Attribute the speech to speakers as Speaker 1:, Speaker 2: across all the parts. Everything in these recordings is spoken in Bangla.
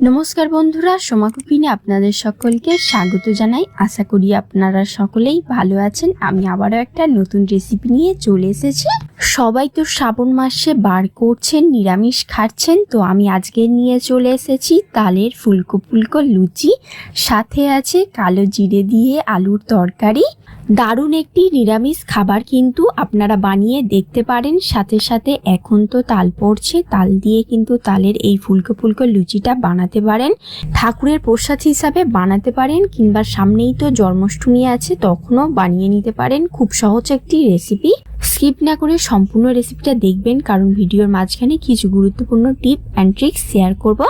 Speaker 1: নমস্কার বন্ধুরা, সোমা কুকিনে আপনাদের সকলকে স্বাগত জানাই। আশা করি আপনারা সকলেই ভালো আছেন। আমি আবারও একটা নতুন রেসিপি নিয়ে চলে এসেছি। সবাই তো শ্রাবণ মাসে বার করছেন, নিরামিষ খাচ্ছেন, তো আমি আজকে নিয়ে চলে এসেছি তালের ফুলকো ফুলকো লুচি। সাথে আছে কালো জিরে দিয়ে আলুর তরকারি। দারুণ একটি নিরামিষ খাবার কিন্তু আপনারা বানিয়ে দেখতে পারেন। সাথে সাথে এখন তো তাল পড়ছে, তাল দিয়ে কিন্তু তালের এই ফুলকো ফুলকো লুচিটা বানাতে পারেন। ঠাকুরের প্রসাদ হিসাবে বানাতে পারেন কিংবা সামনেই তো জন্মাষ্টমী আছে, তখনও বানিয়ে নিতে পারেন। খুব সহজ একটি রেসিপি স্কিপ না করে সম্পূর্ণ রেসিপিটা দেখবেন, কারণ ভিডিওর মাঝখানে কিছু গুরুত্বপূর্ণ টিপ অ্যান্ড ট্রিক্স শেয়ার করব।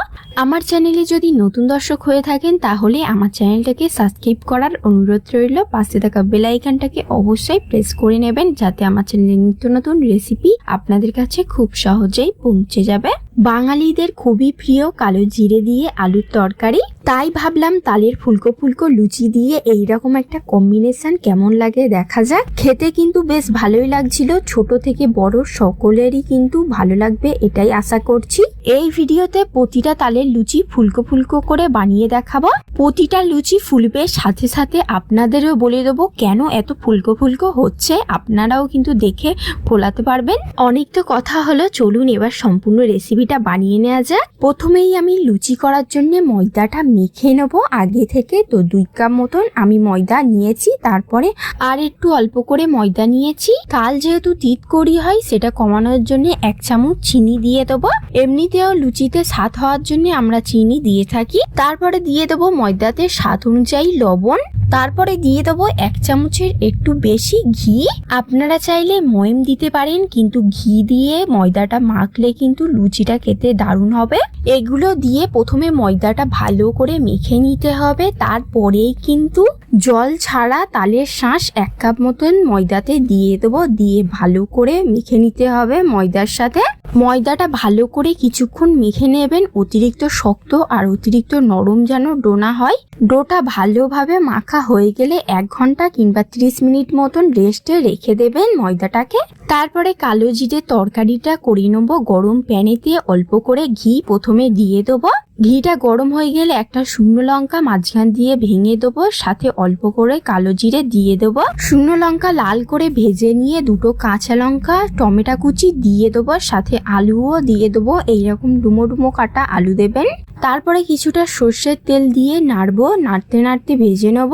Speaker 1: আমার চ্যানেলে যদি নতুন দর্শক হয়ে থাকেন, তাহলে আমার চ্যানেলটাকে সাবস্ক্রাইব করার অনুরোধ রইল। পাশে থাকা বেল আইকনটাকে অবশ্যই প্রেস করে নেবেন, যাতে আমার চ্যানেলের নিত্য নতুন রেসিপি আপনাদের কাছে খুব সহজেই পৌঁছে যাবে। বাঙালিদের খুবই প্রিয় কালো জিরে দিয়ে আলুর তরকারি। তাই ভাবলাম তালের ফুলকো ফুলকো লুচি দিয়ে এই রকম একটা কম্বিনেশন কেমন লাগে দেখা যাক। খেতে কিন্তু বেশ ভালোই লাগছিল, ছোট থেকে বড় সকলেরই কিন্তু ভালো লাগবে এটাই আশা করছি। এই ভিডিওতে প্রতিটা তালের লুচি ফুলকো ফুলকো করে বানিয়ে দেখাবো। প্রতিটা লুচি ফুলবে সাথে সাথে আপনাদেরও বলে দেবো কেন এত ফুলকো ফুলকো হচ্ছে, আপনারাও কিন্তু দেখে ফোলাতে পারবেন। অনেক তো কথা হলো, চলুন এবার সম্পূর্ণ রেসিপিটা বানিয়ে নেওয়া যাক। প্রথমেই আমি লুচি করার জন্য ময়দাটা মেখে নেব। আগে থেকে তো দুই কাপ মতন আমি ময়দা নিয়েছি, তারপরে আর একটু অল্প করে ময়দা নিয়েছি। কাল যেহেতু তিত করি হয়, সেটা কমানোর জন্য এক চামচ চিনি দিয়ে দেবো। এমনিতেও লুচিতে স্বাদ হওয়ার জন্য আমরা চিনি দিয়ে থাকি। তারপরে দিয়ে দেবো ময়দাতে স্বাদ অনুযায়ী লবণ। তারপরে দিয়ে দেবো এক চামচের একটু বেশি ঘি। আপনারা চাইলে ময়ম দিতে পারেন, কিন্তু ঘি দিয়ে ময়দাটা মাখলে কিন্তু লুচিটা খেতে দারুণ হবে। এগুলো দিয়ে প্রথমে ময়দাটা ভালো করে মেখে নিতে হবে, তারপরেই কিন্তু জল ছাড়া তালের শাঁস এক কাপ মতন ময়দাতে দিয়ে দেবো, দিয়ে ভালো করে মেখে নিতে হবে ময়দার সাথে। ময়দাটা ভালো করে কিছুক্ষণ মেখে নেবেন, অতিরিক্ত শক্ত আর অতিরিক্ত নরম যেন ডোনা হয়। ডোটা ভালোভাবে মাখা হয়ে গেলে এক ঘণ্টা কিংবা ত্রিশ মিনিট মতন রেস্টে রেখে দেবেন ময়দাটাকে। তারপরে কালো জিরে তরকারিটা করে নেব, গরম প্যানেতে অল্প করে ঘি প্রথমে দিয়ে দেবো। ঘিটা গরম হয়ে গেলে একটা শুকনো লঙ্কা মাঝখান দিয়ে ভেঙে দেবো, সাথে অল্প করে কালো জিরে দিয়ে দেবো। শুকনো লঙ্কা লাল করে ভেজে নিয়ে দুটো কাঁচা লঙ্কা, টমেটো কুচি দিয়ে দেবো, সাথে আলুও দিয়ে দেবো। এইরকম ডুমো ডুমো কাটা আলু দেবেন। তারপরে কিছুটা সর্ষের তেল দিয়ে নাড়বো, নাড়তে নাড়তে ভেজে নেব।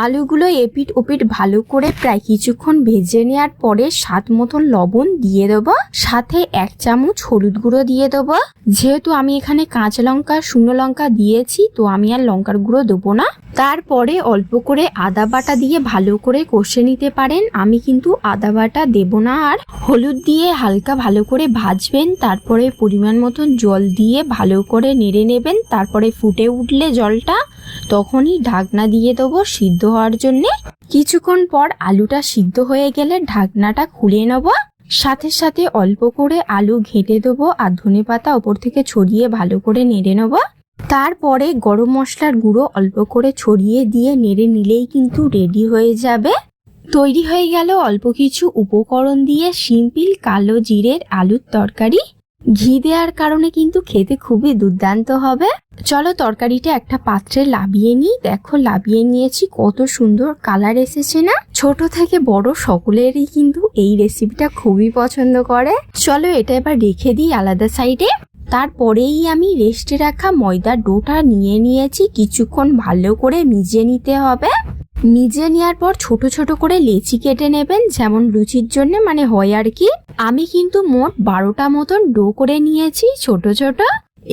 Speaker 1: আলুগুলো এপিট ওপিট ভালো করে প্রায় কিছুক্ষণ ভেজে নেওয়ার পরে স্বাদ মতন লবণ দিয়ে দেবো। সাথে এক চামচ হলুদ গুঁড়ো দিয়ে দেবো। যেহেতু আমি এখানে কাঁচা লঙ্কা, শুকনো লঙ্কা দিয়েছি, তো আমি আর লঙ্কার গুঁড়ো দেবো না। তারপরে অল্প করে আদা বাটা দিয়ে ভালো করে কষে নিতে পারেন। আমি কিন্তু আদা বাটা দেবো না। আর হলুদ দিয়ে হালকা ভালো করে ভাজবেন, তারপরে পরিমাণ মতন জল দিয়ে ভালো করে নেড়ে নেবেন, তারপরে ফুটে উঠলে জলটা। তখনই ঢাকনা দিয়ে দেবো সিদ্ধ হওয়ার জন্যে। কিছুক্ষণ পর আলুটা সিদ্ধ হয়ে গেলে ঢাকনাটা খুলে নেব। সাথে সাথে অল্প করে আলু ঘেঁটে দেবো আর ধনে পাতা ওপর থেকে ছড়িয়ে ভালো করে নেড়ে নেব। তারপরে গরম মশলার গুঁড়ো অল্প করে ছড়িয়ে দিয়ে নেড়ে নিলেই কিন্তু রেডি হয়ে যাবে। তৈরি হয়ে গেল অল্প কিছু উপকরণ দিয়ে সিম্পল কালো জিরের আলুর তরকারি। ঘি দেওয়ার কারণে কিন্তু খেতে খুবই দুর্দান্ত হবে। চলো তরকারিটা একটা পাত্রে লাভিয়ে নিই। দেখো লাভিয়ে নিয়েছি, কত সুন্দর কালার এসেছে না? ছোট থেকে বড় সকলেরই কিন্তু এই রেসিপিটা খুবই পছন্দ করে। চলো এটা এবার রেখে দিই আলাদা সাইডে তারপরেই আমি রেস্টে রাখা ময়দার ডোটা নিয়ে নিয়েছি। কিছুক্ষণ ভালো করে মিজিয়ে নিতে হবে। নিজে নেওয়ার পর ছোট ছোট করে লেচি কেটে নেবেন, যেমন লুচির জন্য মানে হয় আর কি। আমি কিন্তু মোট বারোটা মতন ডো করে নিয়েছি, ছোট ছোট।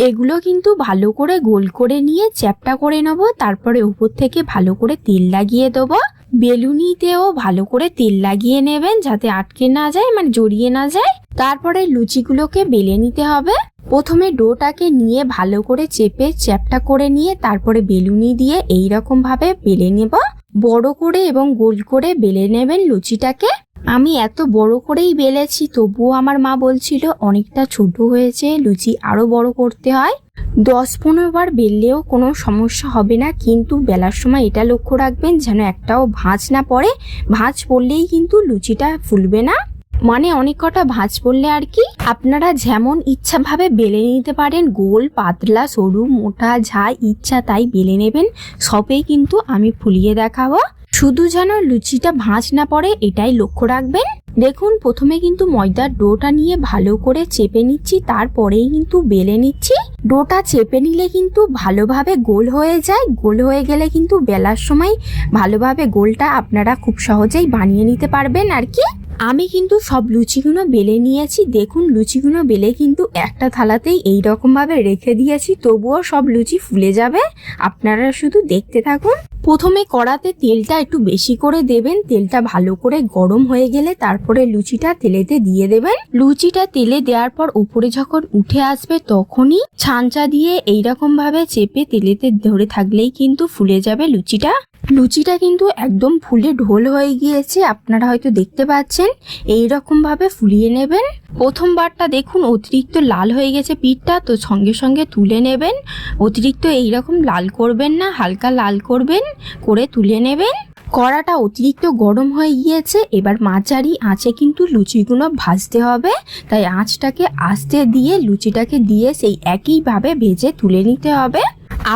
Speaker 1: এগুলো কিন্তু ভালো করে গোল করে নিয়ে চ্যাপটা করে নেব, তারপরে উপর থেকে ভালো করে তেল লাগিয়ে দেবো। বেলুনিতেও ভালো করে তেল লাগিয়ে নেবেন, যাতে আটকে না যায় মানে জড়িয়ে না যায়। তারপরে লুচিগুলোকে বেলে নিতে হবে। প্রথমে ডোটাকে নিয়ে ভালো করে চেপে চ্যাপটা করে নিয়ে, তারপরে বেলুনি দিয়ে এই রকম ভাবে বেলে নেব। বড় করে এবং গোল করে বেলে নেবেন লুচিটাকে। আমি এত বড় করেই বেলেছি, তবুও আমার মা বলছিল, অনেকটা ছোট হয়েছে, লুচি আরও বড় করতে হয়। দশ পনেরো বার বেললেও কোনো সমস্যা হবে না, কিন্তু বেলার সময় এটা লক্ষ্য রাখবেন যেন একটাও ভাঁজ না পড়ে। ভাঁজ পড়লেই কিন্তু লুচিটা ফুলবে না। মানে অনেক কটা ভাঁজ পড়লে আর কি? আপনারা যেমন ইচ্ছা ভাবে বেলে নিতে পারেন, গোল, পাতলা, সরু, মোটা, যা ইচ্ছা তাই বেলে নেবেন। সবেই কিন্তু আমি ফুলিয়ে দেখাবো। শুধু যেন লুচিটা ভাঁজ না পড়ে, এটাই লক্ষ্য রাখবেন। দেখুন, প্রথমে কিন্তু ময়দার ডোটা নিয়ে ভালো করে চেপে নিচ্ছি, তারপরেই কিন্তু বেলে নিচ্ছি। ডোটা চেপে নিলে কিন্তু ভালোভাবে গোল হয়ে যায়। গোল হয়ে গেলে কিন্তু বেলার সময় ভালোভাবে গোলটা আপনারা খুব সহজেই বানিয়ে নিতে পারবেন আর কি। আমি কিন্তু সব লুচিগুলো বেলে নিয়েছি। দেখুন, লুচিগুলো বেলে কিন্তু একটা থালাতেই এই রকম ভাবে রেখে দিয়েছি। তবুও সব লুচি ফুলে যাবে। আপনারা শুধু দেখতে থাকুন। প্রথমে কড়াতে তেলটা একটু বেশি করে দেবেন। তেলটা ভালো করে গরম হয়ে গেলে তারপরে লুচিটা তেলেতে দিয়ে দেবেন। লুচিটা তেলে দেওয়ার পর উপরে যখন উঠে আসবে তখনই ছাঁচা দিয়ে এইরকম ভাবে চেপে তেলেতে ধরে থাকলেই কিন্তু ফুলে যাবে লুচিটা। লুচিটা কিন্তু একদম ফুলে ঢোল হয়ে গিয়েছে, আপনারা হয়তো দেখতে পাচ্ছেন। এই রকম ভাবে ফুলিয়ে নেবেন। প্রথমবারটা দেখুন, অতিরিক্ত লাল হয়ে গেছে পিঠটা, তো সঙ্গে সঙ্গে তুলে নেবেন। অতিরিক্ত এইরকম লাল করবেন না, হালকা লাল করবেন, করে তুলে নেবেন। কড়াটা অতিরিক্ত গরম হয়ে গিয়েছে, এবার মাঝারি আঁচে কিন্তু লুচিগুলো ভাজতে হবে। তাই আঁচটাকে আস্তে দিয়ে, লুচিটাকে দিয়ে সেই একইভাবে ভেজে তুলে নিতে হবে।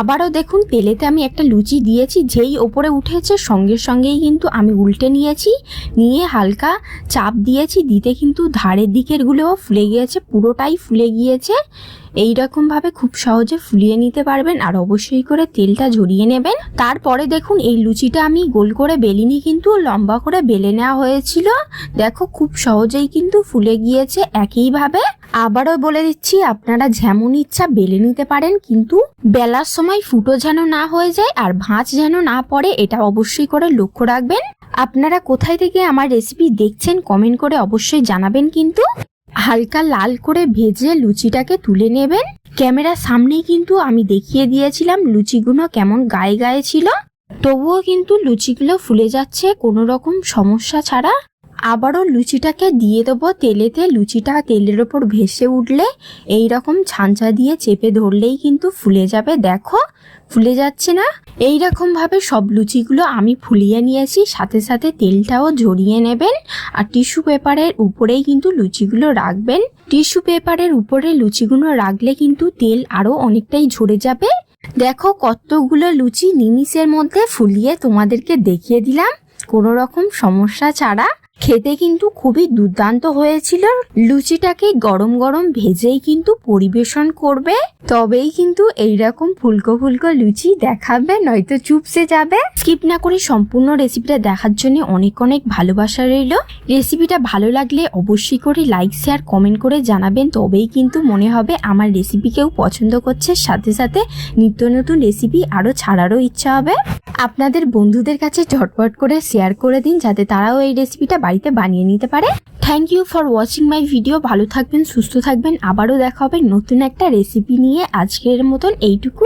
Speaker 1: আবারও দেখুন, তেলেতে আমি একটা লুচি দিয়েছি, যেই ওপরে উঠেছে, সঙ্গে সঙ্গেই কিন্তু আমি উল্টে নিয়েছি, নিয়ে হালকা চাপ দিয়েছি, দিতে কিন্তু ধারের দিকেরগুলোও ফুলে গিয়েছে, পুরোটাই ফুলে গিয়েছে। এই রকম ভাবে খুব সহজে ফুলিয়ে নিতে পারবেন আর অবশ্যই করে তেলটা ঝরিয়ে নেবেন। তারপরে দেখুন, এই লুচিটা আমি গোল করে বেলিনি, কিন্তু লম্বা করে বেলে নেওয়া হয়েছিল। দেখো, খুব সহজেই কিন্তু ফুলে গিয়েছে একইভাবে। আবারও বলে দিচ্ছি, আপনারা যেমন ইচ্ছা বেলে নিতে পারেন, কিন্তু বেলার সময় ফুটো যেন না হয়ে যায় আর ভাঁজ যেন না পড়ে, এটা অবশ্যই করে লক্ষ্য রাখবেন। আপনারা কোথায় থেকে আমার রেসিপি দেখছেন কমেন্ট করে অবশ্যই জানাবেন কিন্তু। হালকা লাল করে ভেজে লুচিটাকে তুলে নেবেন। ক্যামেরার সামনেই কিন্তু আমি দেখিয়ে দিয়েছিলাম লুচিগুলো কেমন গায়ে গায়ে ছিল। তবুও কিন্তু লুচিগুলো ফুলে যাচ্ছে, কোনো রকম সমস্যা ছাড়া। আবারও লুচিটাকে দিয়ে দেবো তেলেতে। লুচিটা তেলের ওপর ভেসে উঠলে এই রকম ছাঁচা দিয়ে চেপে ধরলেই কিন্তু ফুলে যাবে। দেখো, ফুলে যাচ্ছে না? এই ভাবে সব লুচিগুলো আমি ফুলিয়ে নিয়েছি। সাথে সাথে তেলটাও ঝরিয়ে নেবেন আর টিস্যু পেপারের উপরেই কিন্তু লুচিগুলো রাখবেন। টিস্যু পেপারের উপরে লুচিগুলো রাখলে কিন্তু তেল আরও অনেকটাই ঝরে যাবে। দেখো, কতগুলো লুচি নিমিষের মধ্যে ফুলিয়ে তোমাদেরকে দেখিয়ে দিলাম। কোনো রকম সমস্যা ছাড়া। খেতে কিন্তু খুবই দুর্দান্ত হয়েছিল। লুচিটাকে গরম গরম ভেজেই কিন্তু পরিবেশন করবে। তবেই কিন্তু এইরকম ফুলকো ফুলকো লুচি দেখাবে, নয়তো চুপসে যাবে। স্কিপ না করে সম্পূর্ণ রেসিপিটা দেখার জন্য অনেক অনেক ভালোবাসা রইল। রেসিপিটা ভালো লাগলে অবশ্যই করে লাইক, শেয়ার, কমেন্ট করে জানাবেন। তবেই কিন্তু মনে হবে আমার রেসিপি কেউ পছন্দ করছে। সাথে সাথে নিত্য নতুন রেসিপি আরও ছাড়ারও ইচ্ছা হবে। আপনাদের বন্ধুদের কাছে ঝটপট করে শেয়ার করে দিন, যাতে তারাও এই রেসিপিটা বাড়িতে বানিয়ে নিতে পারে। Thank you for watching my video ভালো থাকবেন, সুস্থ থাকবেন। আবারও দেখা হবে নতুন একটা রেসিপি নিয়ে। আজকের মতন এইটুকু।